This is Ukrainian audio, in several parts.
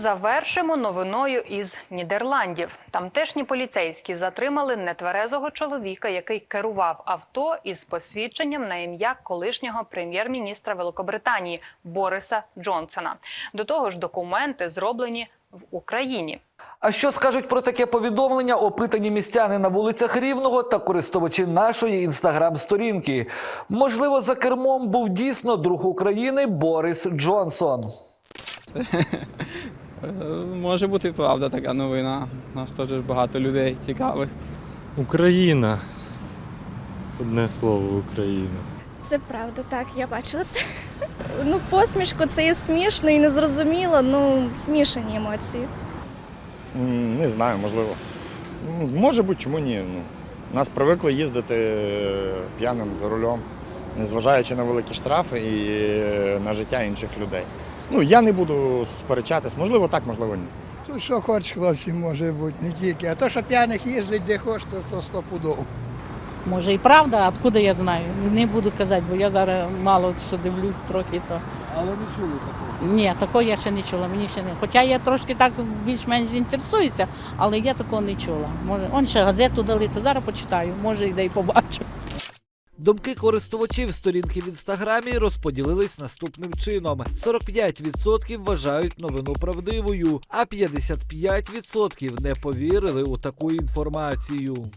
завершимо новиною із Нідерландів. Тамтешні поліцейські затримали нетверезого чоловіка, який керував авто із посвідченням на ім'я колишнього прем'єр-міністра Великобританії Бориса Джонсона. До того ж, документи зроблені в Україні. А що скажуть про таке повідомлення опитані містяни на вулицях Рівного та користувачі нашої інстаграм-сторінки? Можливо, за кермом був дійсно друг України Борис Джонсон. Е, Може бути і правда така новина. У нас теж багато людей цікавих. Україна. Одне слово Україна. Це правда, так, я бачила це. Ну, посмішку це і смішно, і незрозуміло, ну, смішані емоції. Не знаю, можливо. Може бути, чому ні. Ну, нас привикли їздити е, п'яним за рулем, незважаючи на великі штрафи і е, на життя інших людей. Ну, я не буду сперечатись, можливо, так, можливо, ні. Тут що хоч хлопці може бути, не тільки. А то, що п'яних їздить де хоч, то, то стопудово. Може і правда, а откуда я знаю? Не буду казати, бо я зараз мало що дивлюсь трохи. То... Але не чули такого. Ні, такого я ще не чула. Мені ще не. Хоча я трошки так більш-менш інтересуюся, але я такого не чула. Може, он ще газету дали, то зараз почитаю, може і де й побачу. Думки користувачів сторінки в інстаграмі розподілились наступним чином: 45% вважають новину правдивою, а 55% не повірили у таку інформацію.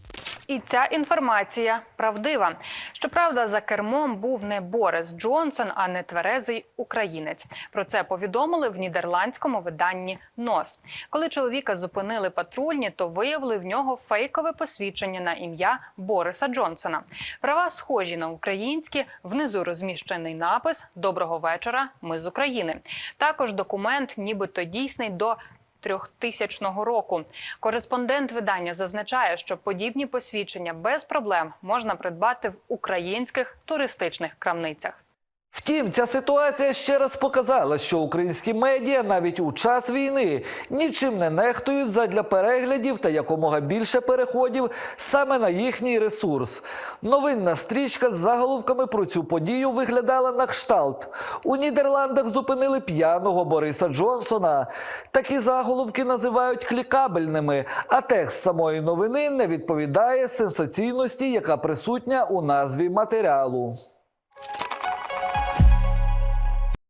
І ця інформація правдива. Щоправда, за кермом був не Борис Джонсон, а не тверезий українець. Про це повідомили в нідерландському виданні НОС. Коли чоловіка зупинили патрульні, то виявили в нього фейкове посвідчення на ім'я Бориса Джонсона. Права схожі на українські. Внизу розміщений напис Доброго вечора. Ми з України. Також документ, нібито дійсний до 3000 року. Кореспондент видання зазначає, що подібні посвідчення без проблем можна придбати в українських туристичних крамницях. Втім, ця ситуація ще раз показала, що українські медіа навіть у час війни нічим не нехтують задля переглядів та якомога більше переходів саме на їхній ресурс. Новинна стрічка з заголовками про цю подію виглядала на кшталт. У Нідерландах зупинили п'яного Бориса Джонсона. Такі заголовки називають клікабельними, а текст самої новини не відповідає сенсаційності, яка присутня у назві матеріалу.